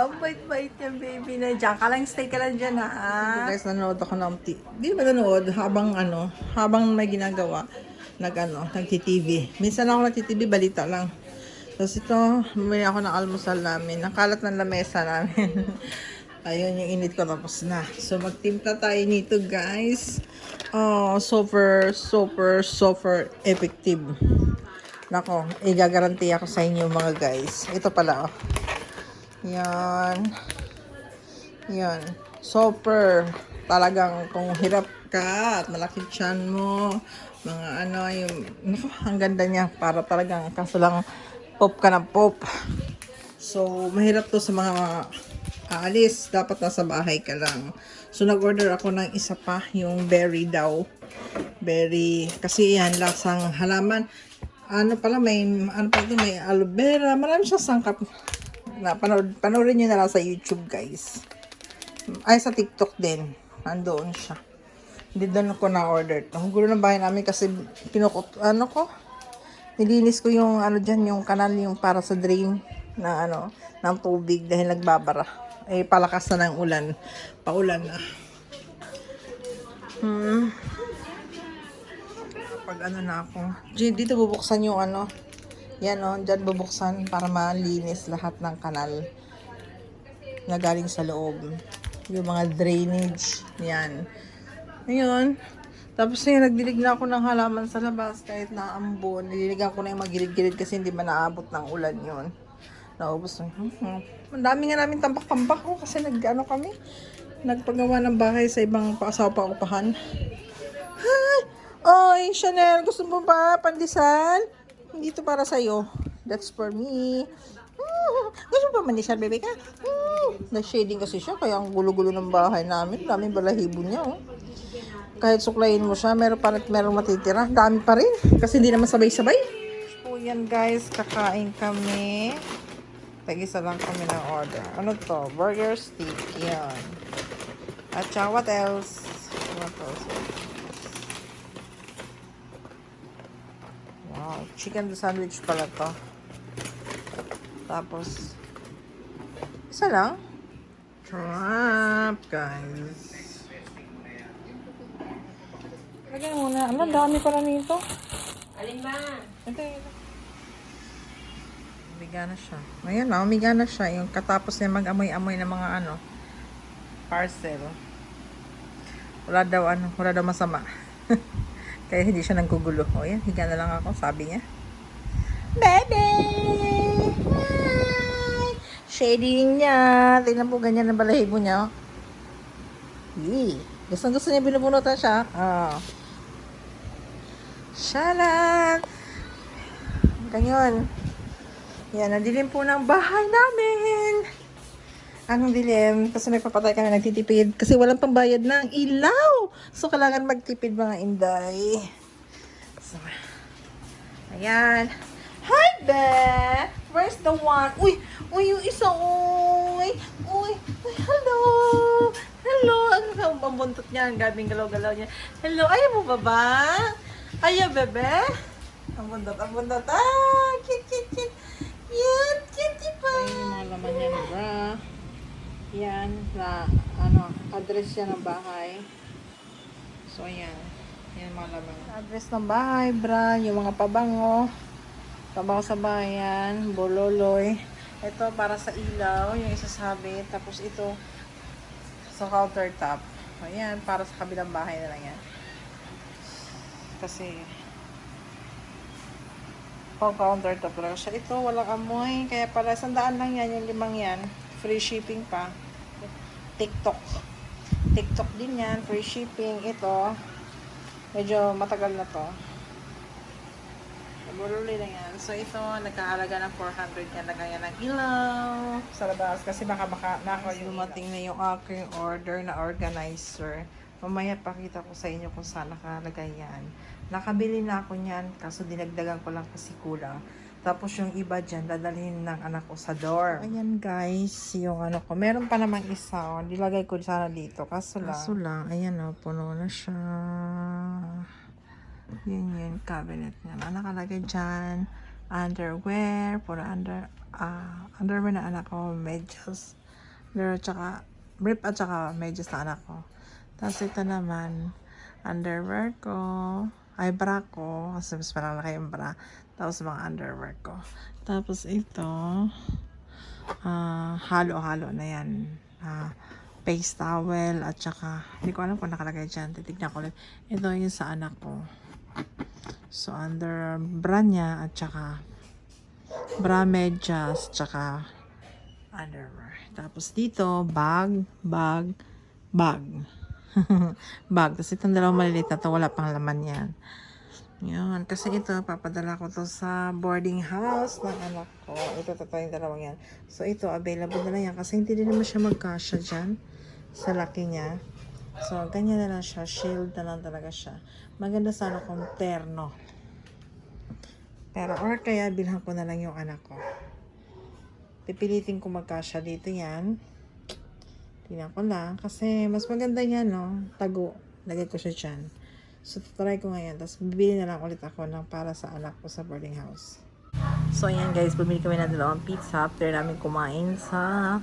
Babait-bait niya, baby na. Diyan ka lang, stay ka lang dyan, ha? Guys, nanonood ako ng Di ba nanonood habang ano, habang may ginagawa, nag ano, nagti-TV. Minsan ako nagti-TV, balita lang. Tapos ito, bumili ako ng almusal namin. Nakalat ng lamesa namin. Ayun, yung init ko tapos na. So, magtimpla tayo nito, guys. Oh, super, super, super effective. Nako, igagaranti ako sa inyo mga guys. Ito pala, oh. Yan. Yan. Super. Talagang kung hirap ka at malaki tiyan mo, mga ano, yung, naku, ang ganda niya. Para talagang, kaso lang, pop ka ng pop. So, mahirap to sa mga aalis. Dapat nasa bahay ka lang. So, nag-order ako ng isa pa, yung berry daw. Berry, kasi yan, lasang halaman. Ano pala, may, ano pa ito, may aloe vera. Marami siyang sangkap. Na, panood, panoorin nyo na lang sa YouTube, guys. Ay, sa TikTok din. Nandoon siya. Hindi doon ko na-order. Ang gulo ng bahay namin kasi pinukot, ano ko, nilinis ko yung, ano dyan, yung kanal, yung para sa drain na, ano, ng tubig dahil nagbabara. Eh, palakas na ng ulan. Paulan na. Hmm. Pag ano na ako. Dito bubuksan yung ano. Yan o, dyan bubuksan para malinis lahat ng kanal na galing sa loob. Yung mga drainage. Yan. Ngayon, tapos ngayon, nagdilig na ako ng halaman sa labas kahit na ambon. Nililigan ko na yung magilid-gilid kasi hindi man naabot ng ulan yun. Naubos na. Hmm. Ang dami nga namin tambak-tambak ko kasi nag, ano kami, nagpagawa ng bahay sa ibang pa upahan. Hi! Oy, Chanel, gusto mo ba pandesal? Hindi to para sa'yo. That's for me. Hmm, gusto mo ba mandesal, bebe ka? Hmm, na-shading kasi siya, kaya ang gulo-gulo ng bahay namin. Daming balahibo niya, oh. Kahit suklayin mo siya, meron pa meron matitira. Dami pa rin. Kasi hindi naman sabay-sabay. So, yan guys, kakain kami. Tag-isa lang kami ng order. Ano to? Burger stick. Yan. At saka what else? What else? Chicken sandwich pala to. Tapos, isa lang. Trap, guys. Lagyan mo na. Ano, dami pala nito. Alin ba? Ito, ito. Umiga na siya. Ayan na, umiga na siya. Yung katapos niya mag-amoy-amoy ng mga ano, parcel. Wala daw ano, wala daw masama. Kaya hindi siya nanggugulo. O yan, higa na lang ako, sabi niya. Baby! Shading niya. Tingnan po, ganyan ang balahibo niya. oh. Yee. Gusto gusto niya binubunutan siya. Ah. Shalan! Ganyan. Yan, nadilim po ng bahay namin. Ang dilim, kasi may papatay kami nagtitipid. Kasi walang pambayad ng ilaw. So, kailangan magtipid mga inday. So, ayan. Hi, Beth! Where's the one? Uy! Uy, yung isa, uy! Uy! Uy, hello! Hello! Ang ang buntot niya, ang gabing galaw-galaw niya. Hello, ayaw mo ba ba? Ayaw, bebe? Ang buntot, ang buntot. Ah, cute, cute, cute. Yan, cute pa. Ayan yung niya na bra. Yan, na, ano, address siya ng bahay. So. Yan yung mga laman. Address ng bahay, bra. Yung mga pabango. Pabango sa bayan. Bololoy. Ito para sa ilaw. Yung isasabi. Tapos ito sa countertop. Ayan, para sa kabilang bahay na lang yan. Kasi pang countertop lang siya. Ito, walang amoy. Kaya pala, sandaan lang yan, yung limang yan. Free shipping pa. TikTok. TikTok din yan, free shipping. Ito, medyo matagal na to. Buruli lang yan. So, ito, nagkahalaga ng 400 yan. Lagyan ng ilaw sa labas. Kasi baka baka nako yung dumating na yung aking order na organizer. Mamaya pakita ko sa inyo kung saan nakalagay yan. Nakabili na ako niyan. Kaso dinagdagan ko lang kasi kulang. Tapos yung iba dyan, dadalhin ng anak ko sa dorm. Ayan guys, yung ano ko. Meron pa namang isa. Oh. Nilagay ko sana dito. Kaso lang. Kaso lang, ayan o, oh, puno na siya. Yun yun, cabinet niya. Nakalagay dyan, underwear, puro under, ah, underwear na anak ko, medyas, Pero tsaka, brief at tsaka medyas na anak ko. Tapos ito naman, underwear ko, ay bra ko, kasi mas malalaki yung bra. Tapos mga underwear ko. Tapos ito, ah halo-halo na yan. Ah, face towel at tsaka, hindi ko alam kung nakalagay dyan. Titignan ko ulit. Ito yung sa anak ko. So, under bra niya at tsaka bra medyas, tsaka underwear. Tapos dito, bag, bag, bag. bag. Tapos itong dalawang maliliit na to, wala pang laman yan. Yun. Kasi ito, papadala ko to sa boarding house ng anak ko. Ito, totoo yung dalawang yan. So, ito, available na lang yan. Kasi hindi din naman siya magkasya dyan sa laki niya. So, ganyan na lang siya. Shield na lang talaga siya. Maganda sana kung terno. Pero, or kaya, bilhan ko na lang yung anak ko. Pipilitin ko magkasya dito yan. Tingnan ko lang. Kasi, mas maganda yan, no? Tago. Lagay ko siya dyan. So, try ko ngayon. Tapos, bibili na lang ulit ako ng para sa anak ko sa boarding house. So, ayan guys, bumili kami ng dalawang pizza after namin kumain sa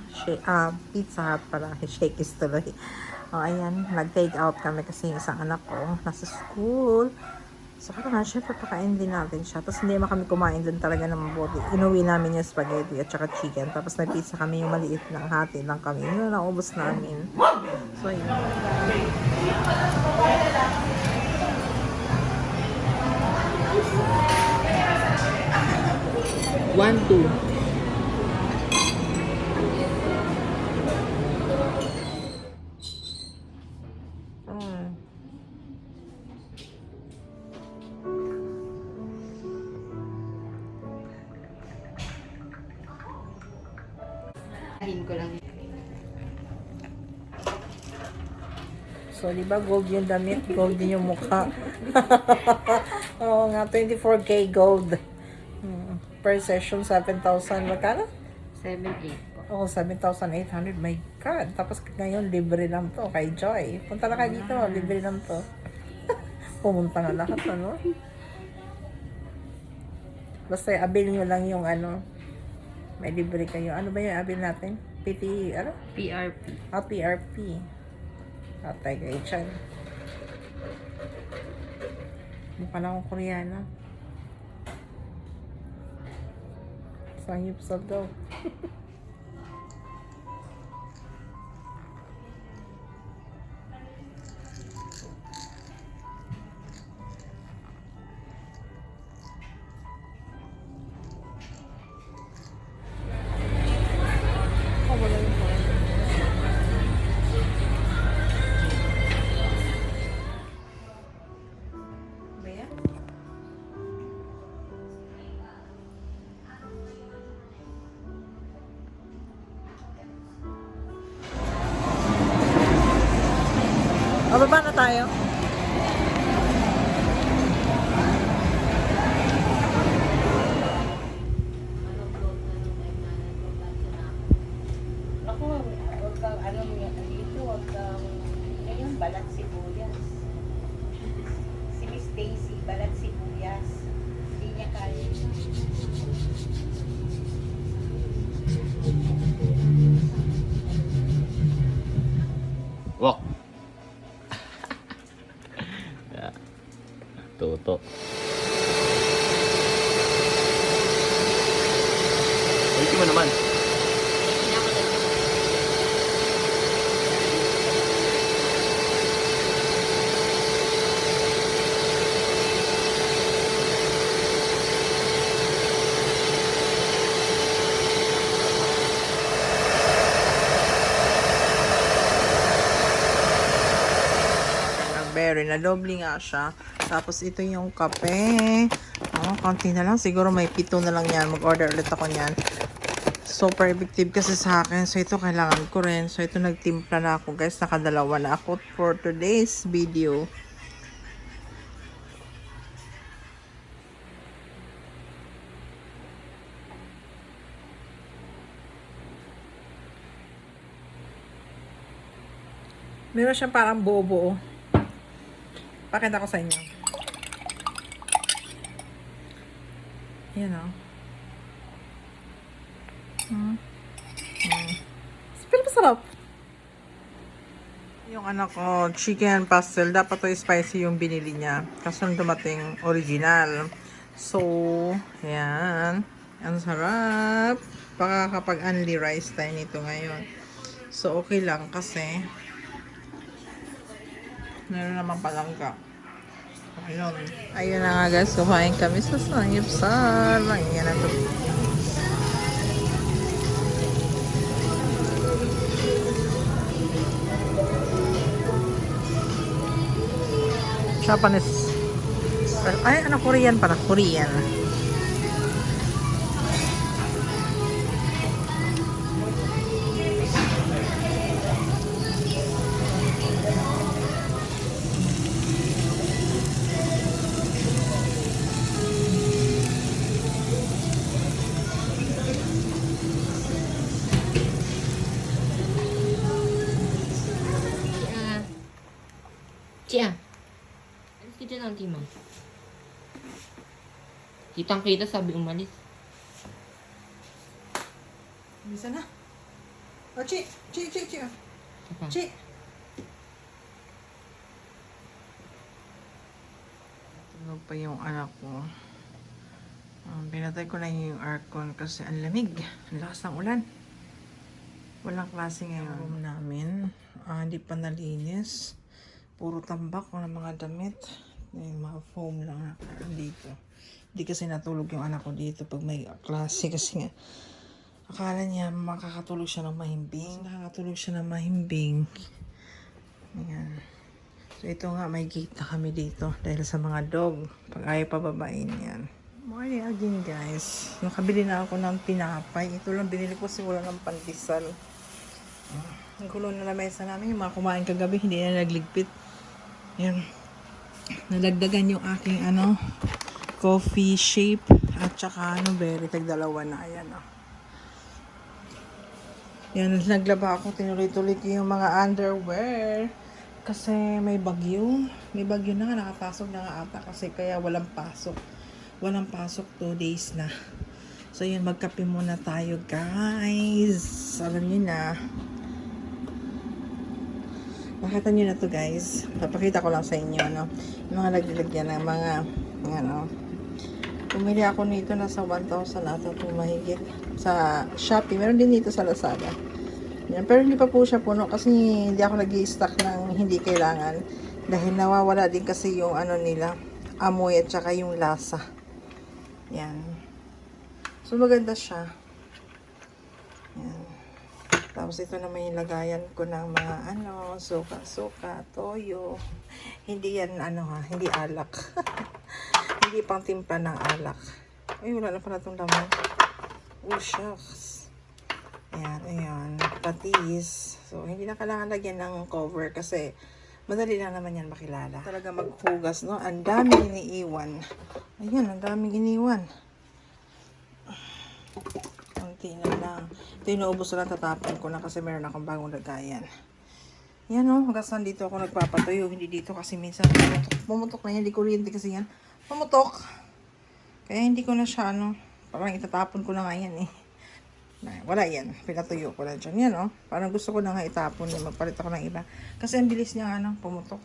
ah, Pizza Hut para shake is tuloy. O, ayan, nag-take out kami kasi isang anak ko nasa school. So, kaya nga, syempre, pakain din natin siya. Tapos, hindi naman kami kumain din talaga ng mabuti. Inuwi namin yung spaghetti at saka chicken. Tapos, may pizza kami yung maliit na hati lang kami. Yun na naubos namin. So, yun. One, two. Sabihin ko lang. So, di ba gold yung damit? Gold din yung mukha. Oo nga, 24K gold. Hmm. Per session, 7,000. Magkano? 7-8 po. Oo, 7,800. My God. Tapos ngayon, libre lang to kay Joy. Punta na kayo dito. Libre lang to. Pumunta na lahat, ano? Basta abil nyo lang yung ano. May libre kayo. Ano ba yung abil natin? PT, ano? PRP. Ah, PRP. Atay kayo dyan. Mukha na akong koreana. Sangip sa daw. doble nga siya. Tapos ito yung kape. Oh, konti na lang. Siguro may pito na lang yan. Mag-order ulit ako niyan. Super effective kasi sa akin. So ito kailangan ko rin. So ito nagtimpla na ako guys. Nakadalawa na ako for today's video. Meron siyang parang bobo. Pakita ko sa inyo. Yan o. Hmm. Hmm. Pero Masarap. Yung anak ko, chicken pastel, dapat to spicy yung binili niya. Kaso dumating original. So, yan. Ang sarap. Baka kapag only rice tayo nito ngayon. So, okay lang kasi meron naman palangka. Ayun. Ayun na nga guys, kumain kami sa Sangipsal. Ayan na to. Japanese. Ay, ano, Korean pala. Korean. Ah. Kitang kita sabi umalis. Bisa na. Oh, Chi. Chi, Chi, Chi. Apa? Chi. Tulog pa yung anak ko. Um, pinatay ko na yung aircon kasi ang lamig. Ang lakas ng ulan. Walang klase ngayon. Room namin. Ah, hindi pa nalinis. Puro tambak ng mga damit. Yung mga foam lang na dito. Hindi kasi natulog yung anak ko dito pag may klase kasi nga Akala niya makakatulog siya ng mahimbing. Nakakatulog siya ng mahimbing. Ayan. So ito nga, may gate na kami dito dahil sa mga dog. Pag ayaw pababain yan. Morning again guys. Nakabili na ako ng tinapay. Ito lang binili ko kasi wala ng pandesal. Ang gulo na lamesa namin. Yung mga kumain kagabi, hindi na nagligpit. Yan. Nadagdagan yung aking ano, coffee shape at saka ano, berry. Tagdalawa na. Ayan oh. Yan, naglaba ako, tinuloy-tuloy yung mga underwear. Kasi may bagyo. May bagyo na nga, nakapasok na nga ata kasi kaya walang pasok. Walang pasok, two days na. So yun, magkape muna tayo guys. Alam niyo na. Nakita niyo na to guys. Papakita ko lang sa inyo, no. Yung mga naglalagyan ng mga, ano, Pumili ako nito nasa 1,000 ata po mahigit sa Shopee. Meron din dito sa Lazada. Yan. Pero hindi pa po siya puno kasi hindi ako nag stock ng hindi kailangan. Dahil nawawala din kasi yung ano nila, amoy at saka yung lasa. Yan. So maganda siya. Yan. Tapos ito naman yung lagayan ko ng mga ano, suka-suka, toyo. Hindi yan ano ha, hindi alak. hindi pang timpla ng alak. Ay, wala na pala itong laman. Oh, shucks. Ayan, ayan. Patis. So, hindi na kailangan lagyan ng cover kasi madali lang naman yan makilala. Talaga maghugas, no? Ang daming iniiwan. Ayan, ang daming iniwan. Konti na lang. Ito yung naubos na lang, tatapon ko na kasi meron akong bagong lagayan. Yan o, hanggang dito ako nagpapatuyo. Hindi dito kasi minsan pumutok, pumutok na yan. Hindi kuryente kasi yan. Pumutok. Kaya hindi ko na siya ano, parang itatapon ko na nga yan eh. Wala yan. Pinatuyo ko na dyan. Yan o. Parang gusto ko na nga itapon. Magpalit ako ng iba. Kasi ang bilis niya ano, pumutok.